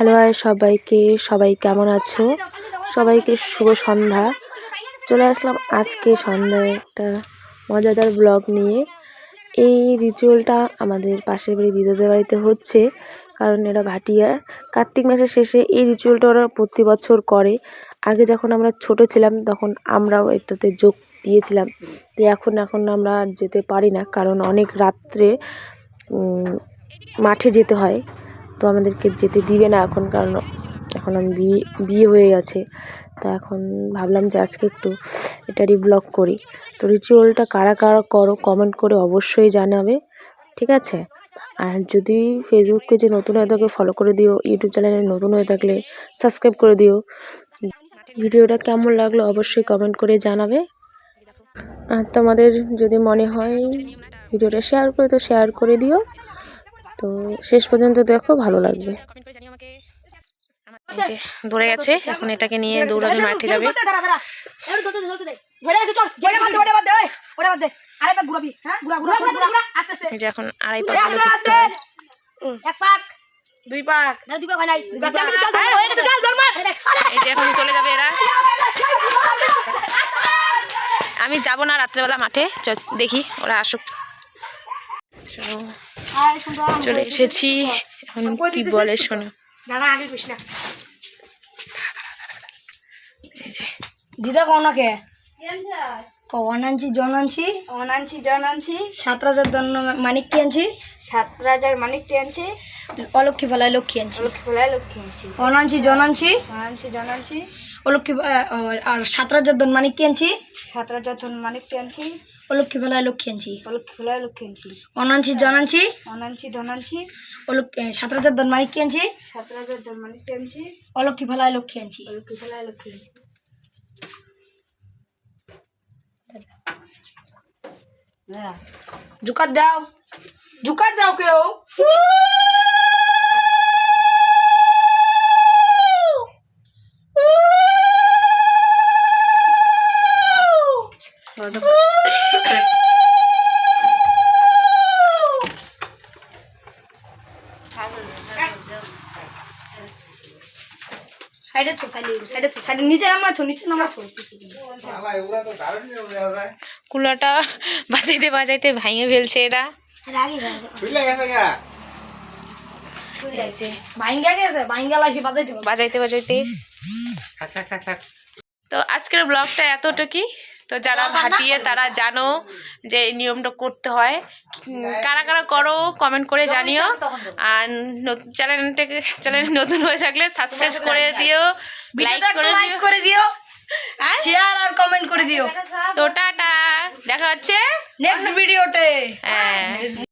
Hello, আর সবাইকে, সবাই কেমন আছো? সবাইকে শুভ সন্ধ্যা। চলে আসলাম আজকে সন্ধ্যায় একটা মজাদার ব্লগ নিয়ে। এই রিচুয়ালটা আমাদের পাশের বাড়ি দিদাদের বাড়িতে হচ্ছে, কারণ এরা ভাটিয়া। কার্তিক মাসের শেষে এই রিচুয়ালটা ওরা প্রতি বছর করে। আগে যখন আমরা ছোট ছিলাম, তখন আমরাও এটাতে যোগ দিয়েছিলাম। তো এখন এখন আমরা যেতে পারি না, কারণ অনেক রাত্রে মাঠে যেতে হয়। তো আমাদেরকে যেতে দিবে না এখন, কারণ এখন আমি বিয়ে বিয়ে হয়ে গেছে। তা এখন ভাবলাম যে আজকে একটু এটারই ব্লগ করি। তো রিচুয়ালটা কারা কারা করো কমেন্ট করে অবশ্যই জানাবে, ঠিক আছে? আর যদি ফেসবুক যে নতুন হয়ে থাকে ফলো করে দিও। ইউটিউব চ্যানেলে নতুন হয়ে থাকলে সাবস্ক্রাইব করে দিও। ভিডিওটা কেমন লাগল অবশ্যই কমেন্ট করে জানাবে। আর তোমাদের যদি মনে হয় ভিডিওটা শেয়ার করে, তো শেয়ার করে দিও। তো শেষ পর্যন্ত দেখো ভালো লাগবে। যে দৌড়ে গেছে। এখন এটাকে নিয়ে দৌড়াবে মাঠে যাবে। এই এখন আড়াই পা ভালো করতে হয় দুই পাক। এই যে এখন চলে যাবে এরা। আমি যাব না রাত্রেবেলা মাঠে। চ- দেখি ওরা আসুক। চলো, চলে এসেছি। এখন কি বলে শোনো। দিদা কোন কে কন আনছি জন আনছি অন আনছি জন আনছি সাত রাজার দন্ন মানিক কি আনছি? সাত রাজার মানিকটি আনছি? অলক্ষী ফেলায় লক্ষ্মী আনছি। লক্ষ্মী ফেলায় লক্ষ্মী আনছি। অন আনছি জন আনছি অন আনছি জন আনছি অলক্ষী আর সাত রাজার দন মানিক কি আনছি? সাত রাজার ধন মানিকটি আনছি? অলক্ষী ফেলায় লক্ষ্মী আনছি। লক্ষ্মী ফেলায় লক্ষ্মী আনছি। অনানছি জনানছি অনানছি ধনানছি অলক্ষী সাত রাজার দন মানিক কি আনছি। সাত রাজার ধন কি আনছি। অলক্ষী ফেলায় লক্ষ্মী আনছি। লক্ষ্মী ফেলায় লক্ষ্মী আনছি। জুকার দাও। জুকার দাও কেউ। সাইডে তো খালি সাইডে তো সাইডে নিচে নামা তো নিচে নামা তো কুলাটা বাজাইতে বাজাইতে ভাঙে ফেলছে এরা। এই যে ভাইঙ্গা গেছে ভাইঙ্গা লাগছে বাজাইতে হবে। বাজাইতে বাজাইতে। তো আজকের ব্লগটা এতটুকুই। তো যারা ভাটিয়ে তারা জানো যে এই নিয়মটা করতে হয়। কারা কারা করো কমেন্ট করে জানিও। আর চ্যানেলটাকে চ্যানেল নতুন হয়ে থাকলে সাবস্ক্রাইব করে দিও লাইক করে দিও। শেয়ার আর কমেন্ট করে দিও। তো টাটা দেখা হচ্ছে। নেক্সট ভিডিওতে হ্যাঁ।